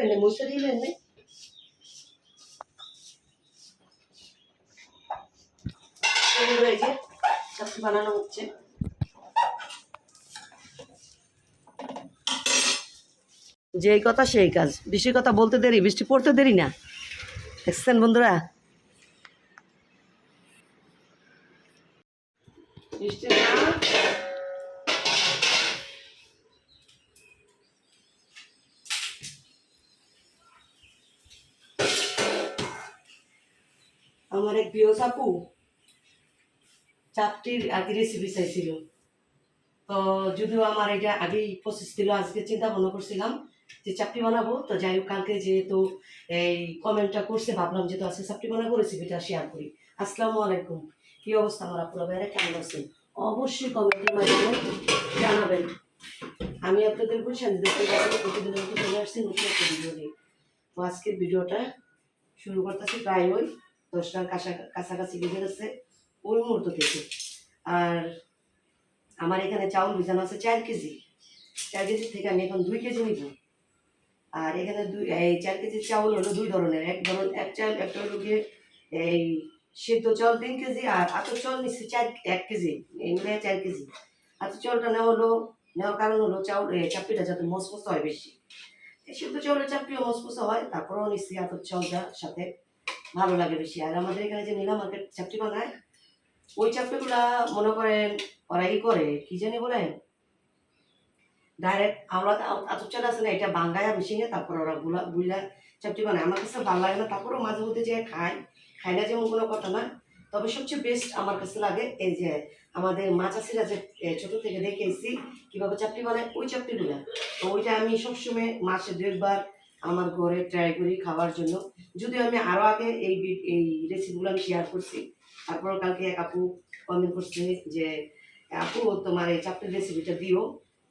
যে সবজি বানানো হচ্ছে যেই কথা সেই কাজ বৃষ্টির কথা বলতে দেরি, বৃষ্টি পড়তে দেরি না? দেখছেন বন্ধুরা? প্রিয় চাপু, চাপটির আগে রেসিপি চাইছিল। তো যদিও আমার এটা আগেই প্রসেস ছিল আজকে চিন্তা ভাবনা করছিলাম যে চাপটি বানাবো। তো যাই হোক, কালকে যেহেতু এই কমেন্টটা করছে, ভাবলাম যেহেতু আজকে চাপটি বানাবো রেসিপিটা শেয়ার করি। আসসালামু আলাইকুম। কি অবস্থা আমার আপনার বাইরে কেমন আছেন? অবশ্যই কমেন্টের মাধ্যমে জানাবেন। আমি আপনাদের দেখতে পাচ্ছি চলে আসছি নতুন একটা ভিডিও নিয়ে। তো আজকের ভিডিওটা শুরু করতেছি প্রায় ওই দশটার কাছা, কাছাকাছি বেজে গেছে, ওই মুহূর্ত থেকে। আর আমার এখানে চাউল ভিজানো আছে চার কেজি। চার কেজি থেকে আমি এখন দুই কেজি নিব। আর এখানে দুই, এই চার কেজি চাউল হলো দুই ধরনের। এক ধরন, এক চাল একটা হলো গিয়ে এই সিদ্ধ চাউল তিন কেজি আর আতর চাউল নিচ্ছি চার, এক কেজি। এই মিলে চার কেজি। আতর চাউলটা নেওয়া হলো, নেওয়ার কারণ হলো চাউল চাপড়িটা যাতে মসমস হয় বেশি। সিদ্ধ চাউলের চাপড়িও মসমস হয়, তারপরেও নিচ্ছি আতর চাউলটার সাথে। ভালো লাগে বেশি। আর আমাদের এখানে যে নীলা মার্কেট চাপটি বানায়, ওই চাপটিগুলা মনে করেন ওরা ই করে, কি জানি বলেন? ডাইরেক্ট আমরা চাল আছে না, এটা বাঙ্গায়া মেশিনে তারপর ওরা গুলা বুইলা চাপটি বানায়। আমার কাছে ভালো লাগে না, তারপরেও মাঝে মধ্যে যে খাই খাই না যেমন কোনো কথা না। তবে সবচেয়ে বেস্ট আমার কাছে লাগে এই যে আমাদের মাছাসিরা যে ছোট থেকে দেখে এসেছি কীভাবে চাপটি বানায়, ওই চাপটিগুলা তো ওইটা আমি সবসময় মাসে দু একবার আমার ঘরে ট্রাই করি খাওয়ার জন্য। যদিও আমি আরও আগে এই এই রেসিপিগুলো আমি শেয়ার করছি। তারপর কালকে এক আপু কমেন্ট করছে যে, আপু, তোমার এই চাপটির রেসিপিটা দিও।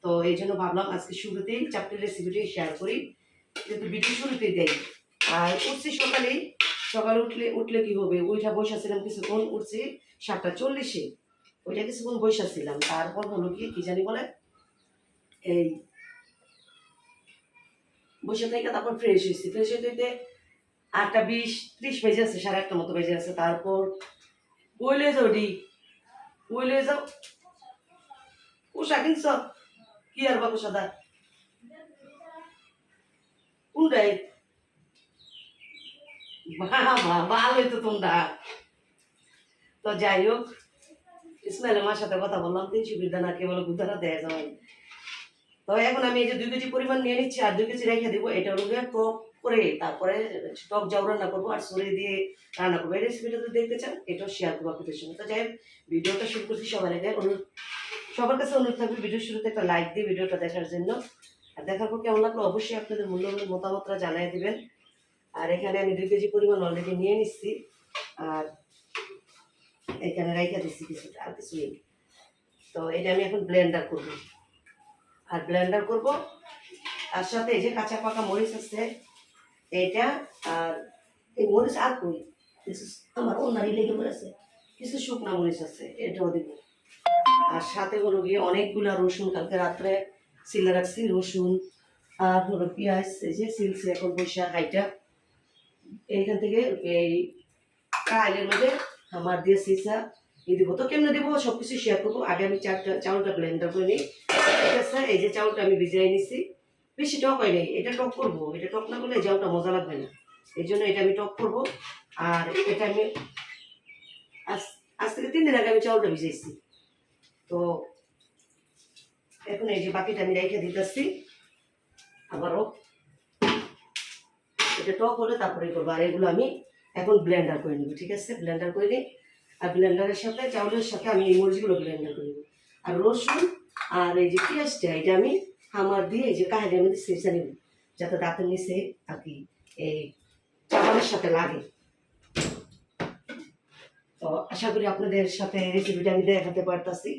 তো এই জন্য ভাবলাম আজকে শুরুতেই চাপটির রেসিপিটাই শেয়ার করি। যেহেতু ভিডিও শুরুতেই দেয় আর উঠছি সকালেই। সকালে উঠলে উঠলে কি হবে? ওইটা বসেছিলাম কিছুক্ষণ, উঠছি সাতটা চল্লিশে। ওইটা কিছুক্ষণ বসেছিলাম। তারপর হলো কি কি জানি বলে? এই বসে থেকে তারপর ফ্রেশ হয়েছি ফ্রেশ হইতে হইতে আটটা বিশ, ত্রিশ বেজে আছে, সাড়ে আটটা মতো বেজে আছে। তারপর ওইলে যাও ডি ওইলে যাও। কুসা কিনছ? কি আর বা কুসাদা কোনটাই বাবা, ভালোই তো তোমরা। তো যাই হোক ইসমাইল আমার সাথে কথা বললাম, তিন সুবিধা না, কেবল গুদারা দেয় যাওয়াই তো এখন আমি এই যে দুই কেজি পরিমাণ নিয়ে নিচ্ছি আর দুই কেজি রেখে দেবো, এটা হলো টক করে তারপরে টক যাও রান্না করব আর সরে দিয়ে রান্না করব। এই রেসিপিটা যদি দেখতে চান, এটাও শেয়ার করব আপনাদের সঙ্গে। তো যাই ভিডিওটা শুরু করছি সবার আগে। অনুরোধ, সবার কাছে অনুরোধ থাকবে ভিডিও শুরুতে একটা লাইক দিয়ে ভিডিওটা দেখার জন্য। আর দেখার পর কেমন লাগল অবশ্যই আপনাদের মূল্যবান মতামতটা জানিয়ে দেবেন। আর এখানে আমি দুই কেজি পরিমাণ অলরেডি নিয়ে নিচ্ছি। আর এখানে রেখে দিচ্ছি কিছুটা, আর কিছু নেই। তো এটা আমি এখন ব্লেন্ডার করব। আর ব্লেন্ডার করব। তার সাথে এই যে কাঁচা পাকা মরিচ আছে এটা আর এই মরিচ আর কই? আমার অন্যারই লেগে পড়েছে। কিছু শুকনা মরিচ আছে, এটাও দিব। আর সাথে হলো গিয়ে অনেকগুলা রসুন, কালকে রাত্রে সিলে রাখছি রসুন। আর হলো পেঁয়াজ, এই যে সিলছে এখন বৈশা হাইটা। এইখান থেকে এই কাইলের মধ্যে আমার দিয়ে সিসা এই দিব। তো কেমনে দিব? সব কিছু শেয়ার করব। আগে আমি চারটা চাউলটা ব্লেন্ডার করে নিই। ঠিক আছে এই যে চাউলটা আমি ভিজাই নিছি, বেশি টক হয় নাই, এটা টক করব, এটা টক না করলে চাউলটা মজা লাগবে না। এই জন্য এটা আমি টক করব, আর এটা আমি আজ থেকে তিন দিন আগে আমি চাউলটা ভিজাইছি। তো এখন এই যে বাকিটা আমি রেখে দিতেছি, আবারও। এটা টক হলে তারপরে করব, আর এগুলো আমি এখন ব্লেন্ডার করে নেব, ঠিক আছে? ব্লেন্ডার করে নিই, আর ব্লেন্ডারের সাথে চাউলের সাথে আমি এই মরিচগুলো ব্লেন্ডার করে নেব। আর রসুন আর এই যে পেঁয়াজটা, এটা আমি হামার দিয়ে এই যে কাহিনীর মধ্যে সেচে নেব, যাতে দাঁতের নিচে আর কি এই চাউলের সাথে লাগে। তো আশা করি আপনাদের সাথে রেসিপিটা আমি দেখাতে পারতাছি।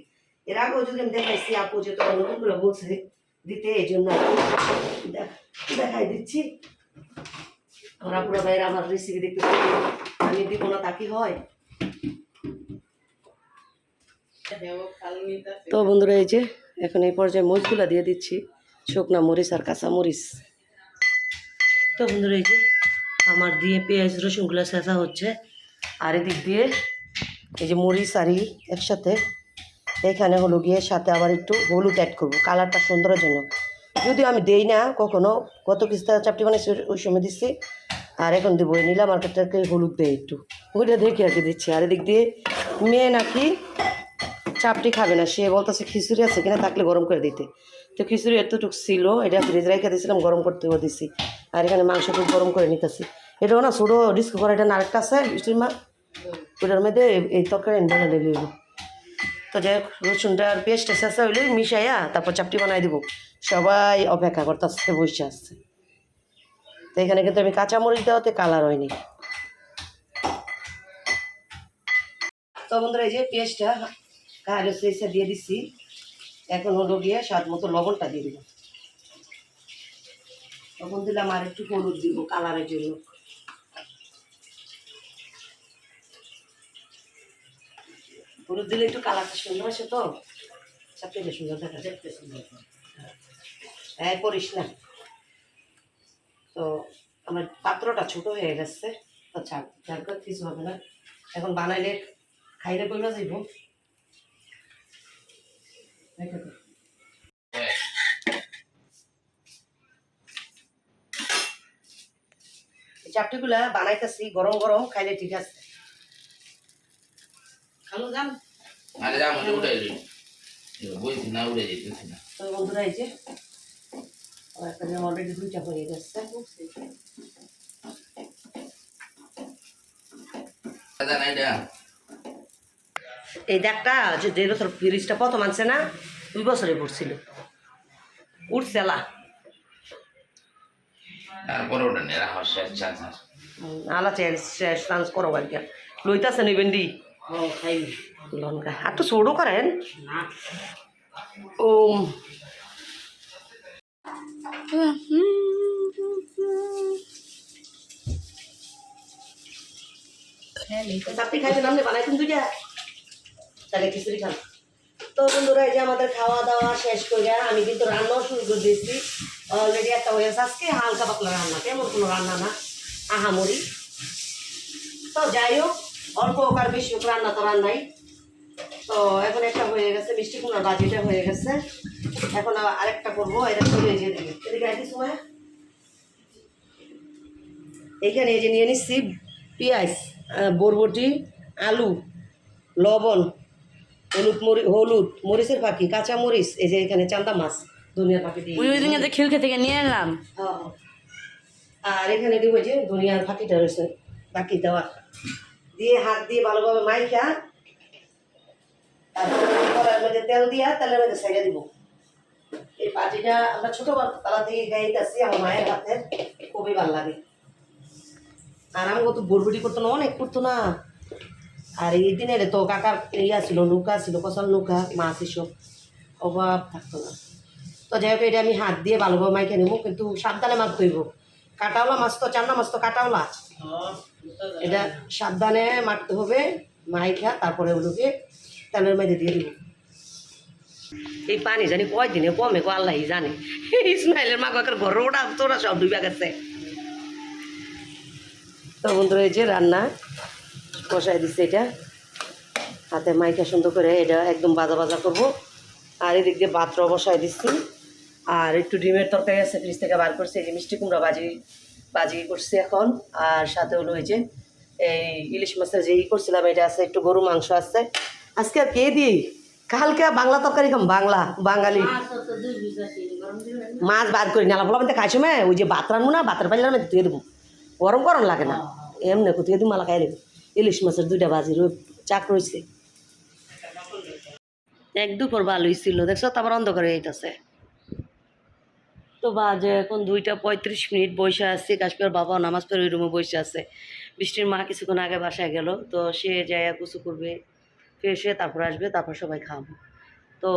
এর আগেও যদি আমি দেখাইছি, আপু যে তখন নতুন বলছে দিতে, এই জন্য দেখাই দিচ্ছি। আমার আপুরা ভাইয়ের আমার রেসিপি দেখতে আমি দিব না তা কি হয়? তো বন্ধুরা এই যে, এখন এই পর্যায়ে মরিচগুলো দিয়ে দিচ্ছি। শুকনা মরিচ আর কাঁচা মরিচ। তো বন্ধুরা এই যে, আমার দিয়ে পেঁয়াজ, রসুনগুলো শেষা হচ্ছে। আর এদিক দিয়ে এই যে মরিচ আরি একসাথে, এখানে হলো গিয়ে সাথে আবার একটু হলুদ অ্যাড করব কালারটা সুন্দরের জন্য যদিও আমি দেই না কখনো গত কিস্তা চাপটি বানিয়েছি ওই সময় দিচ্ছি। আর এখন দেবো নীলা মার্কেটটাকে হলুদ দেয় একটু। ওইটা দেখে আর কি দিচ্ছি। আর এদিক দিয়ে মেয়ে নাকি চাপটি খাবে না। সে বলতেছে, খিচুড়ি আছে কিনা থাকলে গরম করে দিতে। তো খিচুড়ি এতটুকু ছিল, এটা ফ্রিজ রেখে দিয়েছিলাম, গরম করতেও দিছি। আর এখানে মাংসটুকু গরম করে নিতেছি। এটাও না ছোটো ডিস্কো করা, এটা নারেকটা আছে মা। ওটার মধ্যে এই- তরকারি ঢেলে দিব। তো যাই হোক, রসুনটা আর পেস্টটা শেষা হইলে মিশাইয়া তারপর চাপটি বানাই দিব। সবাই অপেক্ষা করতেছে, বসে আসছে তো এখানে কিন্তু আমি কাঁচামরিচ দেওয়াতে কালার হয়নি। তো বন্ধুরা, এই যে পেঁয়াজটা কালো সরিষা দিয়ে দিচ্ছি এখন হলো গিয়ে স্বাদ মতো লবণটা দিয়ে দিব লবণ দিলাম আর একটু হলুদ দিব কালারের জন্য। হলুদ দিলে একটু কালারটা সুন্দর আসে তো? সবচেয়ে সুন্দর দেখা দেখতে সুন্দর হ্যাঁ। করিস না। তো আমার পাত্রটা ছোট হয়ে গেছে। তো ছাড় করে কিছু হবে না। এখন বানাইলে খাইলে কইবা যাইব। চাপটিগুলা বানাইতেছি গরম গরম খাইলে ঠিক আছে। খালো যান। আরে যা মনে উঠে বলছি না উড়ে যেতেছি না। তো বন্ধুরা এই যে অলরেডি দুইটা হয়ে গেছে। দাদা নাই এটা এই দেখটা যে যে বছর ফ্রিজটা প্রথম আনছে না দুই বছরে পড়ছিল। উঠছেলা তারপরে ওটা নেরা হচ্ছে আলা চান্স করো আর কি লইতাছে নিবেন দি। খাই লঙ্কা। আর তো ছোটো করেন। না। ও। চাপটি খাইতে নামলে বানাইতেন দুইটা। তাহলে খিচুড়ি খান। তো বন্ধুরা, এই যে আমাদের খাওয়া দাওয়া শেষ করে আমি কিন্তু রান্নাও শুরু করে দিয়েছি। অলরেডি একটা হয়ে গেছে আজকে, হালকা পাতলা রান্না, তেমন কোনো রান্না না, আহামরি। তো যাই হোক, অল্প ওকার বেশি হোক, রান্না তো রান্নাই। তো এখন একটা হয়ে গেছে, মিষ্টি কুমড়ার বাজিটা হয়ে গেছে। এখন আরেকটা করব, এটা চলে যে দিকে এদিকে একই সময় এইখানে এই যে নিয়ে নিচ্ছি পেঁয়াজ বরবটি, আলু, লবণ হলুদ মরি হলুদ মরিচের পাখি কাঁচা মরিচ এই যে এখানে চান্দা মাছ ধনিয়ার পাখি দিয়ে। ওই ওই দিন খিলকে থেকে নিয়ে এলাম। হ্যাঁ। আর এখানে দিব যে ধনিয়ার ফাঁকিটা রয়েছে বাকি দেওয়া। দিয়ে হাত দিয়ে ভালোভাবে মাইখা তারপরে মধ্যে তেল দিয়া তেলের মধ্যে সাইডে দিব। এই পাটিটা আমরা ছোট তালা থেকে গাইতেছি আমার মায়ের হাতের খুবই ভালো লাগে। আর আমি কত বরবটি করতো না অনেক করতো না। আর এই দিনে তো কাকার ইয়া ছিল নৌকা ছিল কষাল নৌকা মাছ এসব অভাব থাকতো না। তো যাই হোক এটা আমি হাত দিয়ে ভালোভাবে মাইকে নেব কিন্তু সাবধানে মাছ হইব। কাটাওলা মাছ তো চান্না মাছ তো কাটাওলা এটা সাবধানে মারতে হবে মাইখা তারপরে ওগুলোকে তেলের মধ্যে দিয়ে দিব। এই পানি জানি কয় দিনে কমে কো আল্লাহ জানে। ইসমাইলের মা কাকার ঘর ওটা তোরা সব ডুবে গেছে। তো বন্ধুরা এই যে রান্না বসাই দিচ্ছে এটা। হাতে মাইকা সুন্দর করে এটা একদম বাজা বাজা করব। আর এদিক দিয়ে পাত্র বসাই দিচ্ছি। আর একটু ডিমের তরকারি আছে, ফ্রিজ থেকে বার করছি। এই যে মিষ্টি কুমড়া বাজি বাজি করছি এখন। আর সাথে হলো এই যে এই ইলিশ মাছের যে ই করছিলাম, এটা আছে, একটু গরু মাংস আছে। আজকে আর কে দিই? কালকে বাংলা তরকারি খাম, বাংলা, বাঙালি। মাছ বার করি নালা ফলা মধ্যে খাইছো মে? ওই যে ভাত না, ভাতের পাইলে ধুয়ে দেবো। গরম গরম লাগে না। এমনি কোথায় দিই মালা খাই দেবো। ইলিশ মাছের দুইটা বাজি রয়ে চাক রয়েছে এক দুপুর ভালোই ছিল দেখছ? তারপর অন্ধকার যাইতেছে। তো বাজে এখন দুইটা পঁয়ত্রিশ মিনিট বসে আছে কাশ্মীর বাবা নামাজ পড়ে ওই রুমে বসে আছে। বৃষ্টির মা কিছুক্ষণ আগে বাসায় গেল, তো সে যায় কুচু করবে, ফ্রেশ হয়ে তারপর আসবে, তারপর সবাই খাব। তো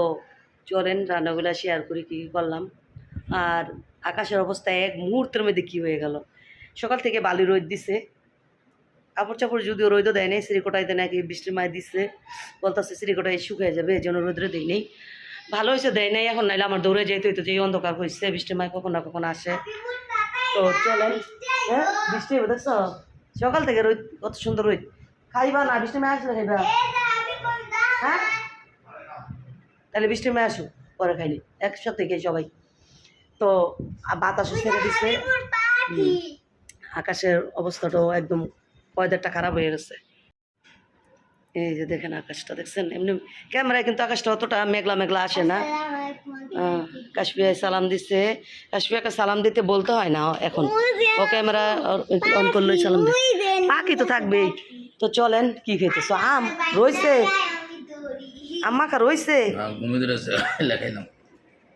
চলেন, রান্নাগুলো শেয়ার করি, কী কী করলাম। আর আকাশের অবস্থা এক মুহূর্তের মধ্যে কী হয়ে গেল। সকাল থেকে বালি রোদ দিছে। কাপড় চাপড় যদিও রোদও দেয় নাই, সিরিকোটাইতে নাকি বৃষ্টির মায় দিচ্ছে বলতেছে সিরিকোটায় শুকিয়ে যাবে, এই জন্য রোদ্রে দিই নেই। ভালো হয়েছে দেয় নাই, এখন নাইলে আমার দৌড়ে যেতে হইতো যে অন্ধকার হয়েছে বৃষ্টির মায় কখন না কখন আসে। তো চলেন হ্যাঁ বৃষ্টি হবে দেখছ? সকাল থেকে রোদ, কত সুন্দর রোদ। খাইবা না, বৃষ্টি মায় আসলে খাইবা। হ্যাঁ? তাহলে বৃষ্টি মায় আসো পরে খাইলি, একসাথে খেয়ে সবাই। তো বাতাসও ছেড়ে দিচ্ছে আকাশের অবস্থাটাও একদম ওয়েদারটা খারাপ হয়ে গেছে। এই যে দেখেন আকাশটা দেখছেন? এমনি ক্যামেরায় কিন্তু আকাশটা অতটা মেঘলা মেঘলা আসে না। কাশ্মীর সালাম দিচ্ছে কাশ্মীরকে সালাম দিতে বলতে হয় না এখন। ও ক্যামেরা অন করলেই সালাম পাখি তো থাকবেই। তো চলেন কি খেতেছো? আম রয়েছে। আম্মাকা রয়েছে?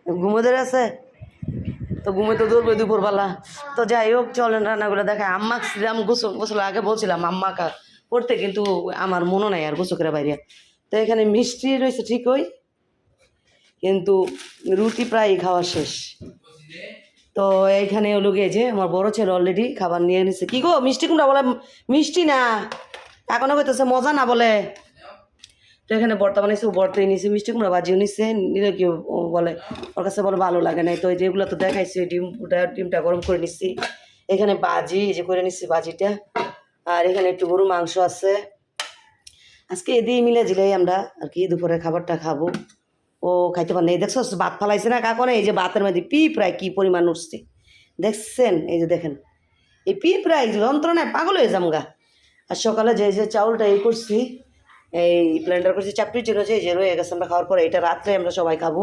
ঘুমোদের আছে তো ঘুমে তো দৌড়বে দুপুরবেলা। তো যাই হোক, চলেন রান্নাগুলো দেখায় আম্মা ছিলাম গোসল গোসল আগে বলছিলাম, আম্মাকা করতে কিন্তু আমার মনে নাই আর গোসকের বাইরে। তো এখানে মিষ্টি রয়েছে ঠিকই, কিন্তু রুটি প্রায় খাওয়া শেষ। তো এইখানে হলো গিয়ে যে আমার বড় ছেলে অলরেডি খাবার নিয়ে নিছে কি গো, মিষ্টি কোনটা বলে? মিষ্টি না, এখনও কইতেছে মজা না বলে। তো এখানে বর্তমানে সব বর্তে নিছে মিষ্টি কুমড়া বাজিও নিছে নিলে কি ও বলে, ওর কাছে বলে ভালো লাগে না। তো যেগুলো তো দেখাইছি ডিম, ওটা ডিমটা গরম করে নিচ্ছি। এখানে বাজি, এই যে করে নিচ্ছি বাজিটা। আর এখানে একটু গরু মাংস আছে। আজকে এদিকে মিলে জিলেই আমরা আর কি দুপুরে খাবারটা খাব। ও খাইতে পারে এই দেখছ, ভাত ফালাইছে না কাকনে এই যে ভাতের মধ্যে পি প্রায় কী পরিমাণ উঠছে। দেখছেন? এই যে দেখেন। এই পি প্রায় যন্ত্রণায় পাগল হয়ে যামগা। আর সকালে যে যে চাউলটা এই করছি এই ব্লেন্ডার করছি, চাপড়ির জন্য যে যে রয়ে গেছে আমরা খাওয়ার পরে, এটা রাত্রে আমরা সবাই খাব।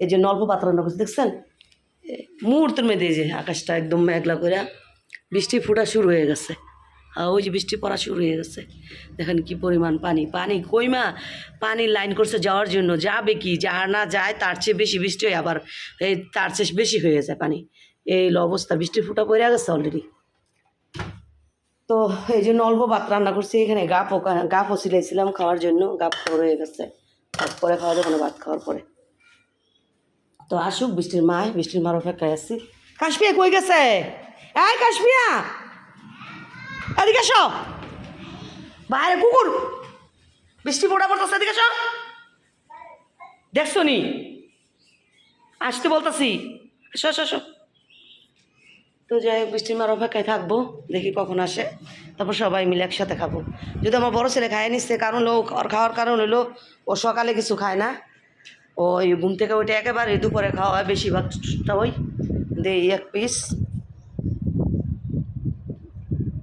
এই যে অল্প পাত্র রান্না করছি, দেখছেন? মুহূর্তের মধ্যে এই যে আকাশটা একদম মেঘলা করে বৃষ্টি ফুটা শুরু হয়ে গেছে। ওই যে বৃষ্টি পড়া শুরু হয়ে গেছে। দেখেন কি পরিমাণ পানি। পানি কইমা পানি লাইন করছে যাওয়ার জন্য। যাবে কি? যা না যায়, তার চেয়ে বেশি বৃষ্টি হয় আবার। এই তার চেয়ে বেশি হয়ে যায় পানি। এই অবস্থা। বৃষ্টি ফুটা পড়ে গেছে অলরেডি তো এই জন্য অল্প ভাত রান্না করছি। এখানে গা গাপও গাপও সিলাইছিলাম খাওয়ার জন্য। গাপ খাওয়া হয়ে গেছে। ভাত পরে খাওয়া যাবে না, ভাত খাওয়ার পরে। তো আসুক, বৃষ্টির মায়, বৃষ্টির মার অপেক্ষায় আসছি কাশ্মীর কই গেছে? এই কাশ্মীরা এদিকে এসো! বাইরে কুকুর! বৃষ্টি পড়া পড়তেছে, এদিকে এসো! দেখছ নি? আসতে বলতেছি। এসো এসো। তো যাই হোক বৃষ্টির মার অপেক্ষায় থাকব দেখি কখন আসে। তারপর সবাই মিলে একসাথে খাব। যদি আমার বড় ছেলে খায় নিচ্ছে কারণ হলো ওর খাওয়ার কারণ হলো ও সকালে কিছু খায় না। ও ওই ঘুম থেকে ওইটা একেবারে দুপুরে খাওয়া হয় বেশিরভাগটা ওই দেই এক পিস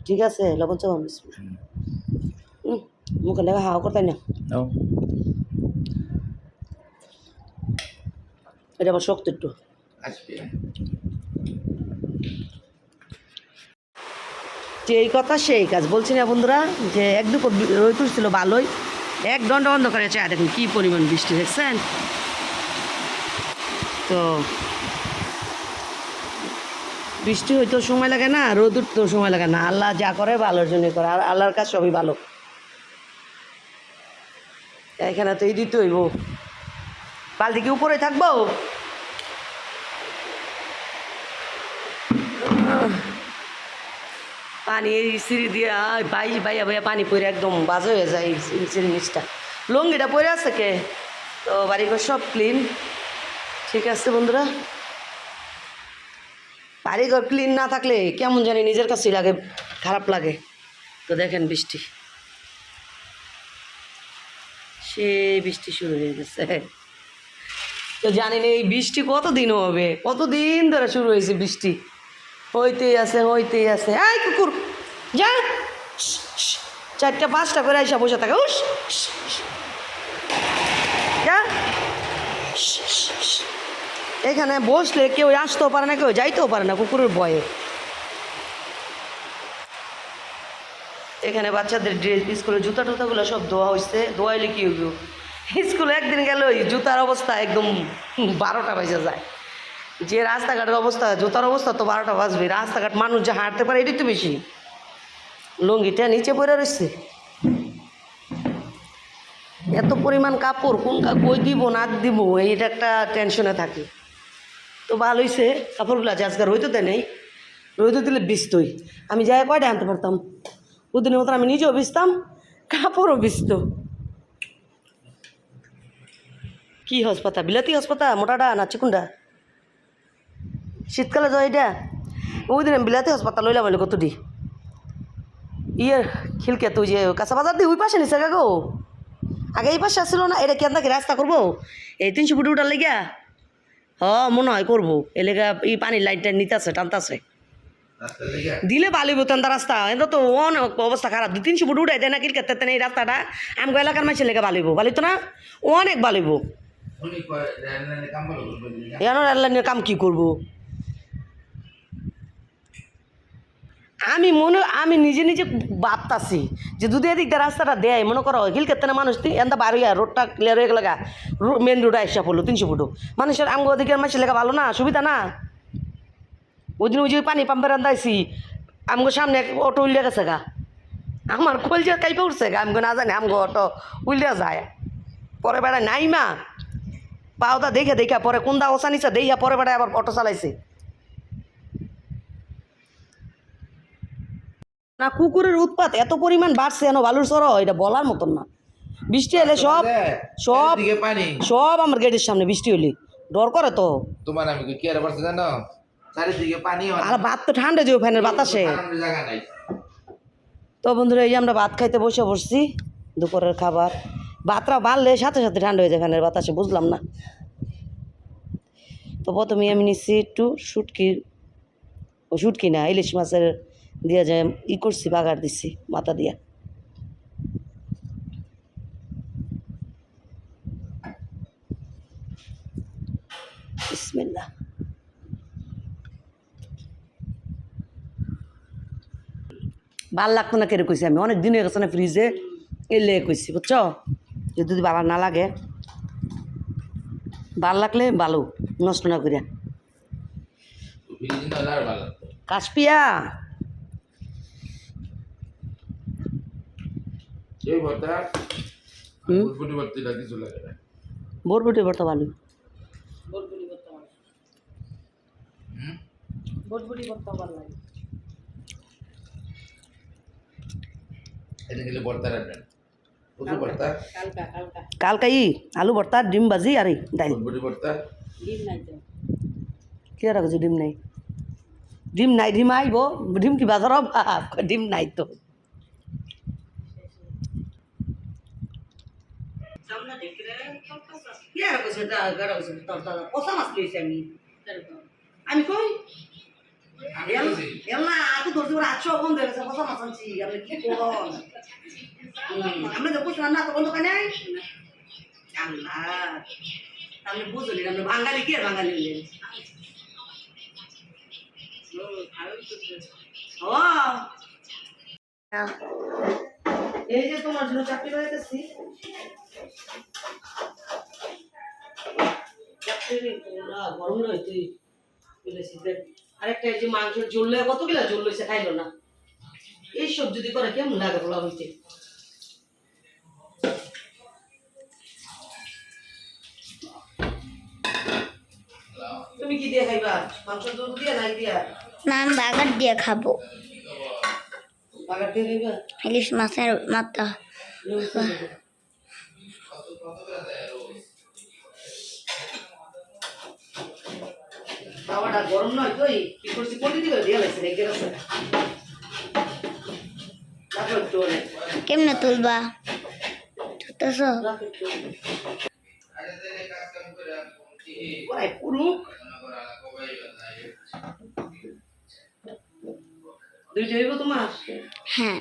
ঠিক আছে লবণ চাবন মুখে লেগে হাওয়া করতাই না। এটা আবার শক্ত একটু আসবে যে এই কথা সেই কাজ। বলছি না বন্ধুরা যে এক দুপুর বি- রোদ উঠছিল ভালোই। এক দণ্ড অন্ধকারে চা দেখুন কী পরিমাণ বৃষ্টি, দেখছেন? তো বৃষ্টি হইতেও সময় লাগে না, রোদ উঠতেও সময় লাগে না। আল্লাহ যা করে, ভালোর জন্য করে। আর আল্লাহর কাজ সবই ভালো। এখানে তো এই দিতে হইব। বালতি কি উপরে থাকব? পানি এই সিঁড়ি দিয়ে বাই বাইয়া বাইয়া পানি পরে একদম বাজে হয়ে যায় সিঁড়ি নিচটা। লঙ্গিটা পরে আছে কে? তো বাড়িঘর সব ক্লিন ঠিক আছে বন্ধুরা? বাড়িঘর ক্লিন না থাকলে কেমন জানি নিজের কাছেই লাগে, খারাপ লাগে। তো দেখেন বৃষ্টি। সে বৃষ্টি শুরু হয়ে গেছে। তো জানি না এই বৃষ্টি কতদিন হবে? কতদিন ধরে শুরু হয়েছে বৃষ্টি? হইতেই আছে হইতেই আছে। এই কুকুর যা চারটা, পাঁচটা করে আইসা বসে থাকে। উস। যা। এখানে বসলে কেউ আসতেও পারে না, কেউ যাইতেও পারে না কুকুরের ভয়ে। এখানে বাচ্চাদের ড্রেস স্কুলে জুতা টুতাগুলো সব ধোয়া হয়েছে ধোয়াইলে কি হইব? স্কুলে একদিন গেল জুতার অবস্থা একদম বারোটা বাজে যায়। যে রাস্তাঘাটের অবস্থা, জুতার অবস্থা তো বারোটা বাজবে। রাস্তাঘাট মানুষ যা হাঁটতে পারে, এটাই তো বেশি। লুঙ্গিটা নিচে পড়ে রয়েছে। এত পরিমাণ কাপড় কোন কই দিব না দিব, এইটা একটা টেনশনে থাকে। তো ভালো হয়েছে কাপড়গুলো আজ আজকাল রইতে নেই, রইতে দিলে বিস্তই। আমি যাই কয়টা আনতে পারতাম? ওদিনের মতন আমি নিজেও বিছতাম কাপড়ও বিস্ত। কি হসপাতা বিলাতি হসপাতা মোটাটা না চিকুনটা শীতকালে তো এটা ওই দিন আমি বিলাতে হাসপাতাল লইলাম হইলে কত দি ইয়ে খিলকে তুই যে কাঁচা বাজার দি ওই পাশে নিছে গো আগে এই পাশে আসছিল না এটা কেন রাস্তা করব? এই তিনশো ফুট উঠার লেগা হ মনে হয় করব। এ লেগা এই পানির লাইনটা নিতেছে টানতাছে। রাস্তা থেকে দিলে বালিব তেন রাস্তা। এটা তো অনেক অবস্থা খারাপ। দু তিনশো ফুট উঠাই দেয় না কিলকে তেন এই রাস্তাটা। আমগো এলাকার মাসে লেগে বালিব বালিত না? অনেক বালিব উনি কয় রান্নার কাম ভালো করবেন না এনার এয়ারলাইনের কাম কি করব? আমি মনে, আমি নিজে নিজে ভাবতাছি যে যদি এদিক দিয়ে রাস্তাটা দেয়, মনে করো, হিল কেতনে মানুষ এনতা বার হইয়া রোডটা ক্লিয়ার হয়ে গেলে মেন রোড আসা পড়ল, তিনশো ফুটো মানুষের আমগো ওদিকের মাসে লেখা ভালো না? সুবিধা না? ওই দিন ওই যে পানি পাম্পের আন্দাইছি আমগো সামনে অটো উল্লে গেছে গা। আমার কলজা কাইপে উঠছে গা, আমগো না জানি, আমগো অটো উল্লে যায়। পরে বেড়ায় নাই মা। পাওদা দেখে দেখে, পরে কোনদা ওসা নিচে পরে বেড়ায় আবার অটো চালাইছে। না কুকুরের উৎপাত এত পরিমাণ বাড়ছে এন বালুর সর এটা বলার মতন না। বৃষ্টি এলে সব সব সব আমার গেটের সামনে বৃষ্টি হলে ডর করে তো। তোমার আমি কি আর পারছে জানো? চারিদিকে পানি আর ভাত তো ঠান্ডা যে ফ্যানের বাতাসে। তো বন্ধুরা এই যে আমরা ভাত খাইতে বসে বসছি দুপুরের খাবার। ভাতটা বাড়লে সাথে সাথে ঠান্ডা হয়ে যায় ফ্যানের বাতাসে বুঝলাম না। তো প্রথমে আমি নিচ্ছি একটু শুটকি ও শুটকি না ইলিশ মাছের দিয়ে যায় ই করছি বাগার দিছি মাথা দিয়া। ভালো লাগতো না কেড়ে কইছি আমি? অনেক দিন হয়ে গেছে না ফ্রিজে এলে কইছি বুঝছ? যদি বাবার না লাগে ভালো লাগলে ভালো নষ্ট না করিয়া কাশপিয়া এই ভর্তা হুম? ফুটি ভর্তিটা কিছু লাগে না। বরবটি ভর্তা ভালো হুম? এটা গেলে ভর্তা রাখবেন কচু ভর্তা কালকা ই আলু ভর্তা ডিম ভাজি আর এই ডাইল। ফুটবুটি ভর্তা কি রাখছি ডিম নাই? ডিম নাই ডিম আইব ডিম কি বাজার অভাব ডিম নাই তো। আমি কই? এমনা আতো ধরতে পারে আটশো বন্ধ হয়ে গেছে। কথা মাছ আনছি আপনি কি কোন আমরা তো বুঝলাম না তো বন্ধ কেন আল্লাহ আপনি বুঝলি আমরা বাঙালি কি আর বাঙালি হলেন এই যে তোমার জন্য চাকরি চাকরি গরম নয় তুই আরেকটা এই যে মাংসের ঝোল কত গিলা ঝোল লইছে খাইলো না? এইসব যদি করে কেমন লাগে বলা হইতে তুমি কি দিয়ে খাইবা? মাংসের ঝোল দিয়া নাই দিয়া? না আমি বাগার দিয়ে খাব। বাগার দিয়ে খাইবা? ইলিশ মাছের মাথা। বাবাটা গরম নয় তুই কি করছি? কোটি দিবে দিয়ে লাগছে রেখে গেছে রাখো একটু অনেক কেমনে তুলবা? তুলতেছ পুরুক। দুইটা হইব তোমার? হ্যাঁ।